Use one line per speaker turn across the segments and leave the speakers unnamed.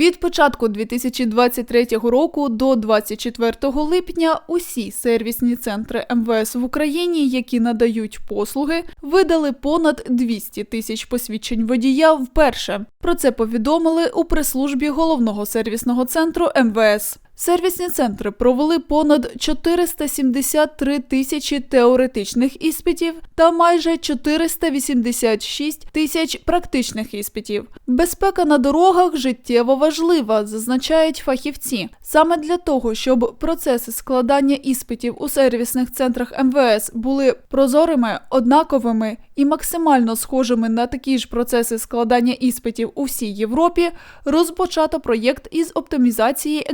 Від початку 2023 року до 24 липня усі сервісні центри МВС в Україні, які надають послуги, видали понад 200 тисяч посвідчень водія вперше. Про це повідомили у прес-службі головного сервісного центру МВС. Сервісні центри провели понад 473 тисячі теоретичних іспитів та майже 486 тисяч практичних іспитів. Безпека на дорогах життєво важлива, зазначають фахівці. Саме для того, щоб процеси складання іспитів у сервісних центрах МВС були прозорими, однаковими і максимально схожими на такі ж процеси складання іспитів у всій Європі, розпочато проєкт із оптимізації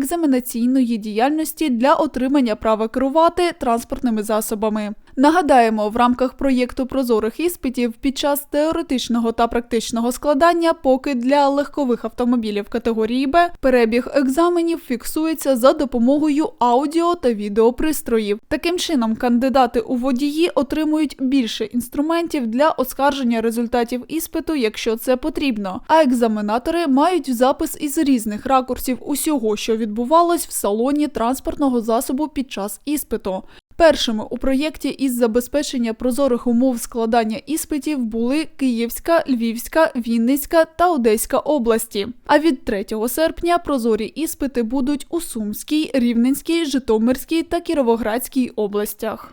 екзаменаційної діяльності для отримання права керувати транспортними засобами. Нагадаємо, в рамках проєкту прозорих іспитів під час теоретичного та практичного складання, поки для легкових автомобілів категорії Б перебіг екзаменів фіксується за допомогою аудіо та відеопристроїв. Таким чином, кандидати у водії отримують більше інструментів для оскарження результатів іспиту, якщо це потрібно. А екзаменатори мають запис із різних ракурсів усього, що відбувалось в салоні транспортного засобу під час іспиту. Першими у проєкті із забезпечення прозорих умов складання іспитів були Київська, Львівська, Вінницька та Одеська області. А від 3 серпня прозорі іспити будуть у Сумській, Рівненській, Житомирській та Кіровоградській областях.